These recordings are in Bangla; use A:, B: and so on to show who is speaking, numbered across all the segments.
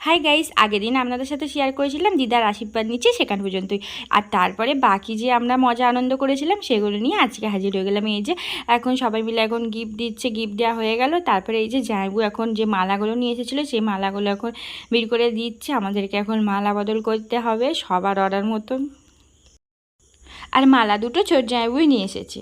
A: হাই গাইস আগের দিন আপনাদের সাথে শেয়ার করেছিলাম দিদার আশীর্বাদ নিচ্ছে সেখান পর্যন্তই। আর তারপরে বাকি যে আমরা মজা আনন্দ করেছিলাম সেগুলো নিয়ে আজকে হাজির হয়ে গেলাম। এই যে এখন সবাই মিলে এখন গিফট দিচ্ছে গিফট দেওয়া হয়ে গেল। তারপরে এই যে জায়বু এখন যে মালাগুলো নিয়ে এসেছিল, সেই মালাগুলো এখন বের করে দিচ্ছে। আমাদেরকে এখন মালা বদল করতে হবে সবার অর্ডার মতন। আর মালা দুটো ছোট জায়বুই নিয়ে এসেছে।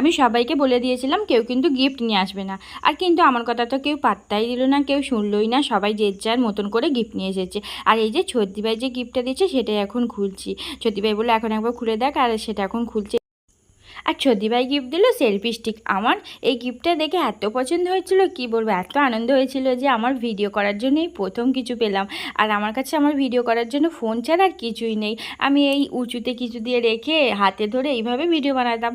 A: আমি সবাইকে বলে দিয়েছিলাম কেউ কিন্তু গিফট নিয়ে আসবে না। আর কিন্তু আমার কথা তো কেউ পাত্তাই দিল না, কেউ শুনলই না, সবাই যে যার মতন করে গিফট নিয়ে এসেছে। আর এই যে ছর্দিভাই যে গিফটটা দিয়েছে সেটাই এখন খুলছি। ছর্দিভাই বলে এখন একবার খুলে দেখ, আর সেটা এখন খুলছে। আর ছদিভাই গিফট দিল সেলফি স্টিক আমার এই গিফটটা দেখে এত পছন্দ হয়েছিল, কি বলব, এত আনন্দ হয়েছিল যে আমার ভিডিও করার জন্যই প্রথম কিছু পেলাম। আর আমার কাছে আমার ভিডিও করার জন্য ফোন ছাড়া আর কিছুই নেই। আমি এই উঁচুতে কিছু দিয়ে রেখে হাতে ধরে এইভাবে ভিডিও বানাতাম।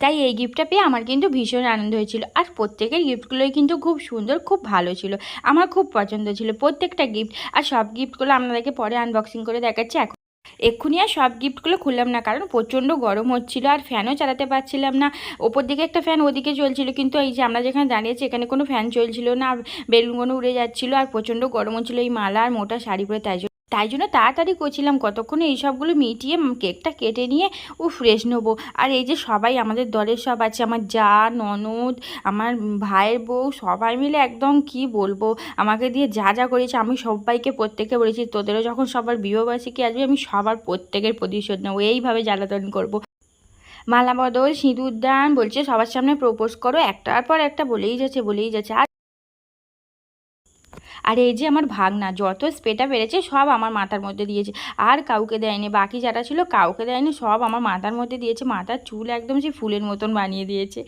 A: তাই এই গিফটটা পেয়ে আমার কিন্তু ভীষণ আনন্দ হয়েছিল। আর প্রত্যেকের গিফটগুলোই কিন্তু খুব সুন্দর, খুব ভালো ছিল। আমার খুব পছন্দ ছিল প্রত্যেকটা গিফট আর সব গিফটগুলো আপনাদেরকে পরে আনবক্সিং করে দেখাচ্ছি এখন। এক্ষুনি আর সব গিফটগুলো খুললাম না, কারণ প্রচণ্ড গরম হচ্ছিল আর ফ্যানও চালাতে পারছিলাম না। ওপর দিকে একটা ফ্যান ওদিকে চলছিল, কিন্তু এই যে আমরা যেখানে দাঁড়িয়েছি, এখানে কোনো ফ্যান চলছিল না। বেলুনগুলো উড়ে যাচ্ছিল আর প্রচণ্ড গরম হচ্ছিল এই মালা আর মোটা শাড়ি পরে, তাই তাই জন্য তাড়াতাড়ি করছিলাম। কতক্ষণে এই সবগুলো মিটিয়ে কেকটা কেটে নিয়ে ও ফ্রেশ নেব। আর এই যে সবাই, আমাদের দলের সব আছে, আমার যা, ননদ, আমার ভাইয়ের বউ, সবাই মিলে একদম কি বলব? আমাকে দিয়ে যা যা করেছে, আমি সবাইকে প্রত্যেকে বলেছি, তোদেরও যখন সবার বিবাহবার্ষিকী আসবে, আমি সবার প্রত্যেকের প্রতিশোধ নেব। এইভাবে জ্বালাতন করব। মালা বদল সিঁদুর দান বলছে, সবার সামনে প্রপোজ করো। একটার পর একটা বলেই যাচ্ছে বলেই যাচ্ছে। আর আর এই যে আমার ভাগনা, যত স্প্রেটা বেড়েছে সব আমার মাথার মধ্যে দিয়েছে। আর কাউকে দেয়নি, বাকি যারা ছিল কাউকে দেয়নি, সব আমার মাথার মধ্যে দিয়েছে। মাথার চুল একদম সেই ফুলের মতন বানিয়ে দিয়েছে।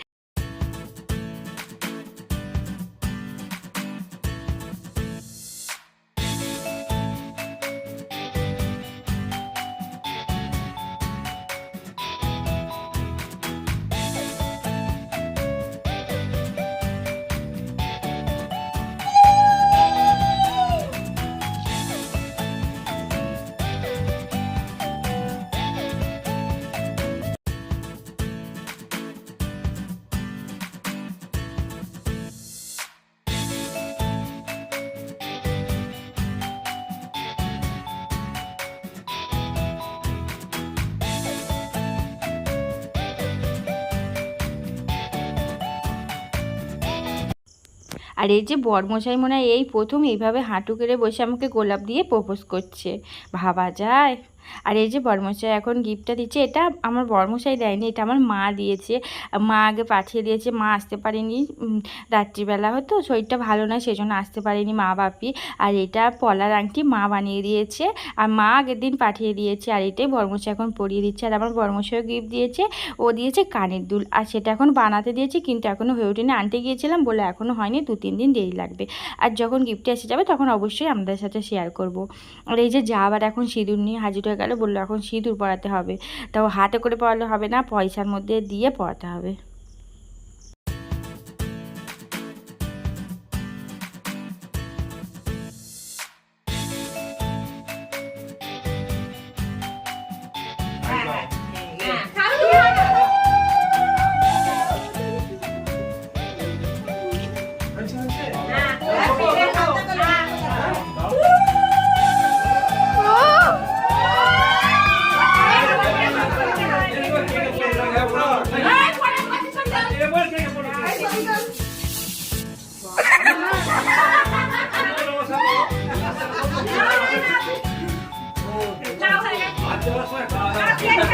A: আর এই যে বরমশাই মনে হয় এই প্রথম এইভাবে হাঁটু কেড়ে বসে আমাকে গোলাপ দিয়ে প্রপোজ করছে। ভাবা যায়। আর এই যে বরমশাই এখন গিফটটা দিচ্ছে, এটা আমার বরমশাই দেয়নি, এটা আমার মা দিয়েছে। মা আগে পাঠিয়ে দিয়েছে, মা আসতে পারেনি রাত্রিবেলা হতো শরীরটা ভালো না সেই জন্য আসতে পারেনি মা বাপি। আর এটা পলার আংটি মা বানিয়ে দিয়েছে, আর মা আগের দিন পাঠিয়ে দিয়েছে, আর এটাই বরমশাই এখন পরিয়ে দিচ্ছে। আর আমার বরমশাইও গিফট দিয়েছে, ও দিয়েছে কানের দুল, আর সেটা এখন বানাতে দিয়েছে, কিন্তু এখনও হয়ে ওঠেনি। আনতে গিয়েছিলাম বলে এখনও হয়নি, দু, তিন দিন দেরি লাগবে। আর যখন গিফটটা এসে যাবে, তখন অবশ্যই আমাদের সাথে শেয়ার করব। আর এই যে যা আবার এখন সিঁদুর নিয়ে হাজির হয়ে গেল, বলল, এখন সিঁদুর পড়াতে হবে। তাও হাতে করে পরালে হবে না, পয়সার মধ্যে দিয়ে পড়াতে হবে।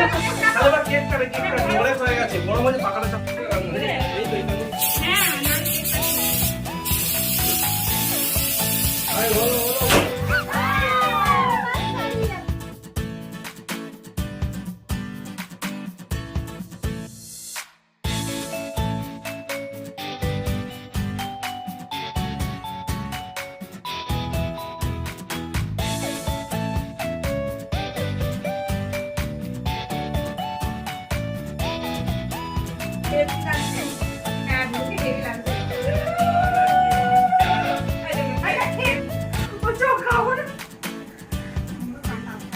B: কেক কাটে কেক কাটে অনেক হয়ে গেছে। বড় মাঝে পাকাটা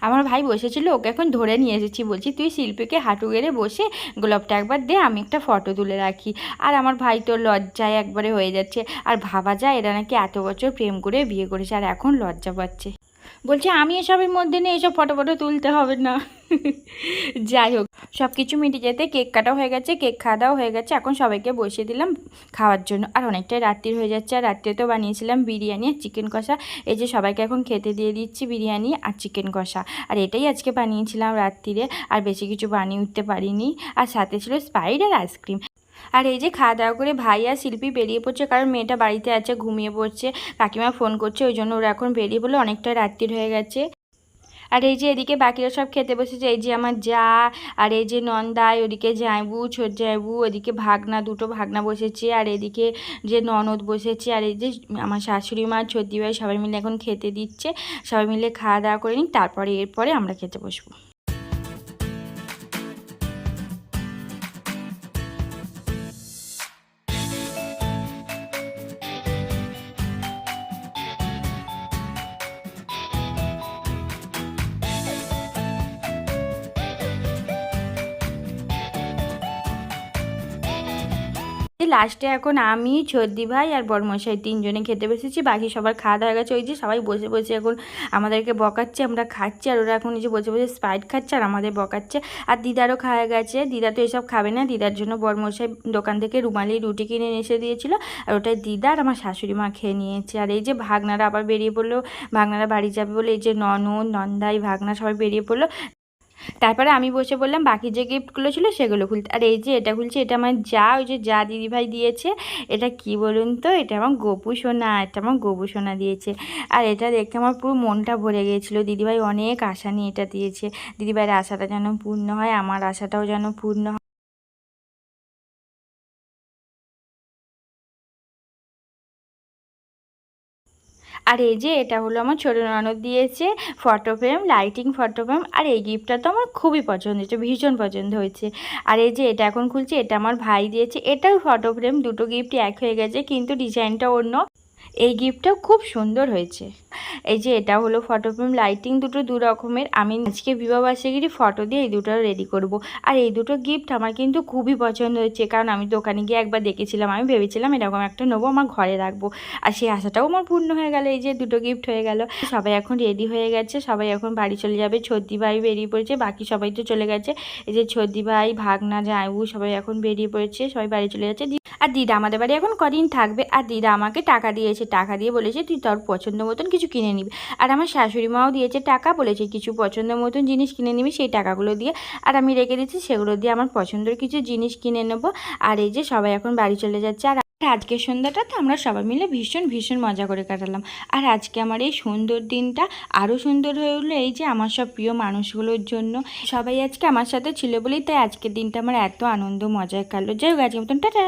B: আমার
A: ভাই বসেছিল, ওকে এখন ধরে নিয়ে এসেছি। বলছি, তুই শিল্পীকে হাঁটু গেড়ে বসে গোলাপটা একবার দে, আমি একটা ফটো তুলে রাখি। আর আমার ভাই তো লজ্জায় একবারে হয়ে যাচ্ছে। আর ভাবা যায়, এরা নাকি এত বছর প্রেম করে বিয়ে করেছে, আর এখন লজ্জা পাচ্ছে। বলছে, আমি এসবের মধ্যে নেই, এসব ফটো ফটো তুলতে হবে না। যাই হোক সব কিছু মিটে যেতে কেক কাটাও হয়ে গেছে, কেক খাওয়া দাওয়া হয়ে গেছে। এখন সবাইকে বসিয়ে দিলাম খাওয়ার জন্য। আর অনেকটাই রাত্রির হয়ে যাচ্ছে। আর রাত্রে তো বানিয়েছিলাম বিরিয়ানি আর চিকেন কষা। এই যে সবাইকে এখন খেতে দিয়ে দিচ্ছি বিরিয়ানি আর চিকেন কষা। আর এটাই আজকে বানিয়েছিলাম রাত্রিরে। আর বেশি কিছু বানিয়ে উঠতে পারিনি। আর সাথে ছিল স্পাইড আর আইসক্রিম আর এই যে খাওয়া দাওয়া করে ভাই আর শিল্পী বেরিয়ে পড়ছে, কারণ মেয়েটা বাড়িতে আছে, ঘুমিয়ে পড়ছে, কাকিমা ফোন করছে, ওই জন্য ওরা এখন বেরিয়ে পড়ল, অনেকটা রাত্রির হয়ে গেছে। আর এই যে এদিকে বাকিরা সব খেতে বসেছে, এই যে আমার যা, আর এই যে নন্দাই ওদিকে জাইবু ছোট জাইবু ওদিকে ভাগনা, দুটো ভাগনা বসেছে, আর এদিকে যে ননদ বসেছে, আর এই যে আমার শাশুড়ি মা, ছোটি ভাই সবাই মিলে এখন খেতে দিচ্ছে, সবাই মিলে খাওয়া দাওয়া করে নিই, তারপরে এরপরে আমরা খেতে বসবো। লাস্টে এখন আমি ছর্দি ভাই আর বড়মশাই তিনজনে খেতে বসেছি। বাকি সবার খাওয়া দাওয়া গেছে। ওই যে সবাই বসে বসে এখন আমাদেরকে বকাচ্ছে, আমরা খাচ্ছি আর ওরা এখন এই যে বসে বসে স্প্রাইট খাচ্ছে আর আমাদের বকাচ্ছে। আর দিদারও খাওয়া গেছে। দিদা তো এসব খাবে না। দিদার জন্য বড়মশাই দোকান থেকে রুমালি রুটি কিনে এসে দিয়েছিল। আর ওটাই দিদা আর আমার শাশুড়ি মা খেয়ে নিয়েছে। আর এই যে ভাগনারা আবার বেরিয়ে পড়ল। ভাগনারা বাড়ি যাবে বলে এই যে ননদ, নন্দাই, ভাগনা সবাই বেরিয়ে পড়ল। তারপরে আমি বসে বললাম, বাকি যে গিফটগুলো ছিল সেগুলো খুলতে। আর এই যে এটা খুলছে, এটা আমার যা, ওই যে যা দিদিভাই দিয়েছে, এটা কি বলুন তো? এটা আমার গপু সোনা, এটা আমার গপু সোনা দিয়েছে। আর এটা দেখে আমার পুরো মনটা ভরে গিয়েছিল। দিদিভাই অনেক আশা নিয়ে এটা দিয়েছে। দিদিভাইয়ের আশাটা যেন পূর্ণ হয়, আমার আশাটাও যেন পূর্ণ হয়। আর এই যে এটা হলো আমার ছোটো ননদ দিয়েছে photo frame lighting photo frame আর এই গিফটটা তো আমার খুবই পছন্দ হয়েছে, ভীষণ পছন্দ হয়েছে। আর এই যে এটা এখন খুলছে, এটা আমার ভাই দিয়েছে, এটাও ফটো ফ্রেম দুটো গিফট এক হয়ে গেছে, কিন্তু ডিজাইনটা অন্য। এই গিফটটাও খুব সুন্দর হয়েছে। এই যে এটা হলো ফটো ফ্রেম লাইটিং দুটো দু রকমের। আমি আজকে বিবাহবার্ষিকীর ফটো দিয়ে এই দুটো রেডি করব। আর এই দুটো গিফট আমার কিন্তু খুবই পছন্দ হয়েছে, কারণ আমি দোকানে গিয়ে একবার দেখেছিলাম, আমি ভেবেছিলাম এরকম একটা নেব, আমার ঘরে রাখব। আর সেই আশাটাও আমার পূর্ণ হয়ে গেল, এই যে দুটো গিফট হয়ে গেল। সবাই এখন রেডি হয়ে গেছে, সবাই এখন বাড়ি চলে যাবে ছর্দি ভাই বেরিয়ে পড়েছে, বাকি সবাই তো চলে গেছে। এই যে ছর্দি ভাই, ভাগনা, জায়বু সবাই এখন বেরিয়ে পড়েছে, সবাই বাড়ি চলে যাচ্ছে। আর দিদা আমাদের বাড়ি এখন কদিন থাকবে, আর দিদা আমাকে টাকা দিয়েছে টাকা দিয়ে বলেছে, তুই তোর পছন্দ মতন কিছু কিনে নিবি। আর আমার শাশুড়ি মাও দিয়েছে টাকা, বলেছে, কিছু পছন্দ মতন জিনিস কিনে নিবি, সেই টাকাগুলো দিয়ে। আর আমি রেখে দিচ্ছি, সেগুলো দিয়ে আমার পছন্দের কিছু জিনিস কিনে নেব। আর এই যে সবাই এখন বাড়ি চলে যাচ্ছে। আর আজকের সন্ধ্যাটা তো আমরা সবাই মিলে ভীষণ ভীষণ মজা করে কাটালাম। আর আজকে আমার এই সুন্দর দিনটা আরও সুন্দর হয়ে উঠল এই যে আমার সব প্রিয় মানুষগুলোর জন্য। সবাই আজকে আমার সাথে ছিল বলেই তাই আজকের দিনটা আমার এত আনন্দ মজায় কাটলো। যাই হোক আজকে মতন, টাটা!